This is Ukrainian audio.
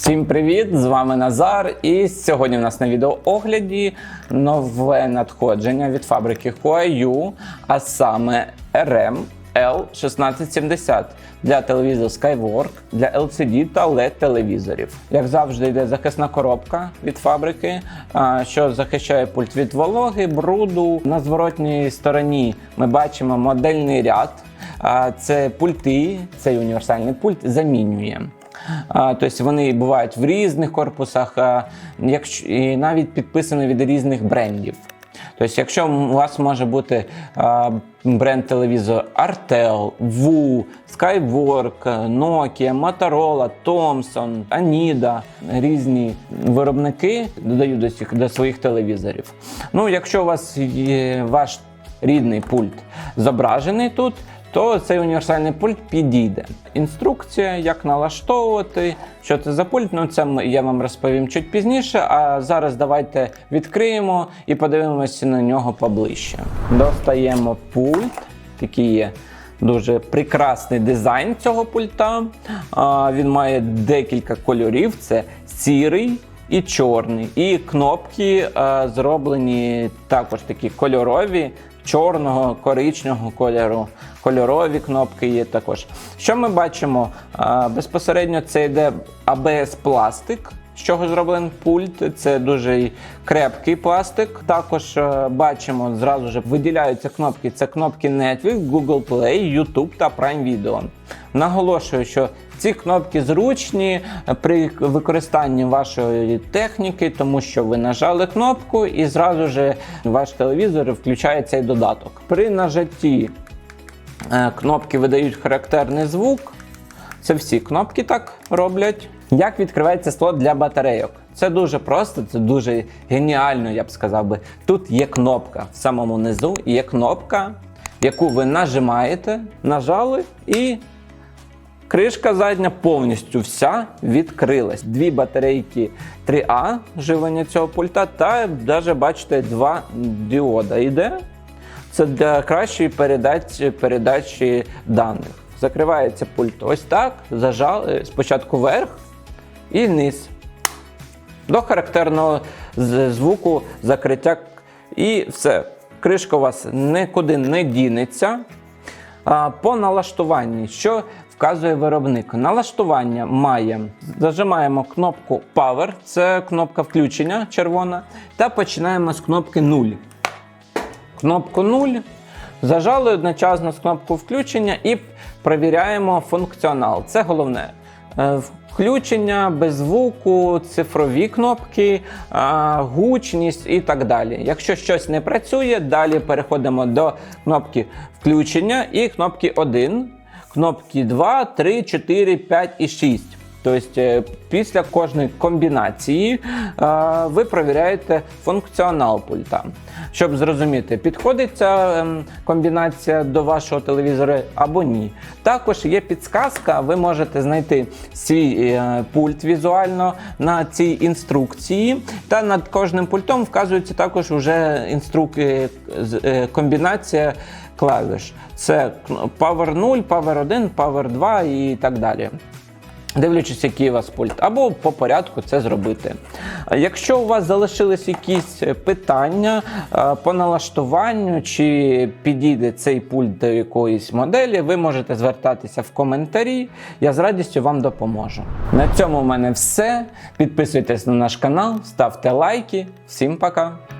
Всім привіт! З вами Назар. І сьогодні в нас на відеоогляді нове надходження від фабрики Huayu, а саме RM L1670 для телевізору Skywork, для LCD та LED телевізорів. Як завжди, йде захисна коробка від фабрики, що захищає пульт від вологи, бруду. На зворотній стороні ми бачимо модельний ряд. Це пульти, цей універсальний пульт замінює. Тобто вони бувають в різних корпусах, і навіть підписані від різних брендів. Тобто, якщо у вас може бути бренд телевізор Artel, VU, Skywork, Nokia, Motorola, Thomson, Anida, різні виробники додають до, цих- до своїх телевізорів. Ну, якщо у вас є ваш рідний пульт зображений тут, то цей універсальний пульт підійде. Інструкція, як налаштовувати, що це за пульт, ну це я вам розповім чуть пізніше. А зараз давайте відкриємо і подивимося на нього поближче. Достаємо пульт, такий є. Дуже прекрасний дизайн цього пульта. А, Він має декілька кольорів: це сірий і чорний. І кнопки а, зроблені також такі кольорові, чорного, коричневого кольору. Кольорові кнопки є також. Що ми бачимо? Безпосередньо це йде ABS пластик. З чого зроблений пульт? Це дуже крепкий пластик. Також е, бачимо, зразу ж виділяються кнопки. Це кнопки Netflix, Google Play, YouTube та Prime Video. Наголошую, що ці кнопки зручні при використанні вашої техніки, тому що ви нажали кнопку і зразу ж ваш телевізор включає цей додаток. При нажатті е, кнопки видають характерний звук. Це всі кнопки так роблять. Як відкривається слот для батарейок? Це дуже просто, це дуже геніально, я б сказав би. Тут є кнопка в самому низу, є кнопка, яку ви нажимаєте, нажали і кришка задня повністю вся відкрилась. Дві батарейки 3А живлення цього пульта, та навіть бачите, два діода йде. Це для кращої передачі, передачі даних. Закривається пульт ось так, зажали спочатку вверх і вниз. До характерного звуку закриття. І все. Кришка у вас нікуди не дінеться. По налаштуванні, що вказує виробник? Налаштування має. Зажимаємо кнопку Power, це кнопка включення червона, та починаємо з кнопки 0 кнопку 0, зажали одночасно з кнопку включення і перевіряємо функціонал. Це головне. Включення без звуку, цифрові кнопки, гучність і так далі. Якщо щось не працює, далі переходимо до кнопки включення і кнопки 1, кнопки 2, 3, 4, 5 і 6. Тобто е, після кожної комбінації е, ви перевіряєте функціонал пульта. Щоб зрозуміти, підходить ця ем, комбінація до вашого телевізора або ні. Також є підсказка, ви можете знайти свій е, пульт візуально на цій інструкції. Та над кожним пультом вказується також вже інструк... комбінація клавіш. Це Power 0, Power 1, Power 2 і так далі. Дивлячись, який у вас пульт, або по порядку це зробити. Якщо у вас залишились якісь питання е, по налаштуванню, чи підійде цей пульт до якоїсь моделі, ви можете звертатися в коментарі. Я з радістю вам допоможу. На цьому в мене все. Підписуйтесь на наш канал, ставте лайки. Всім пока!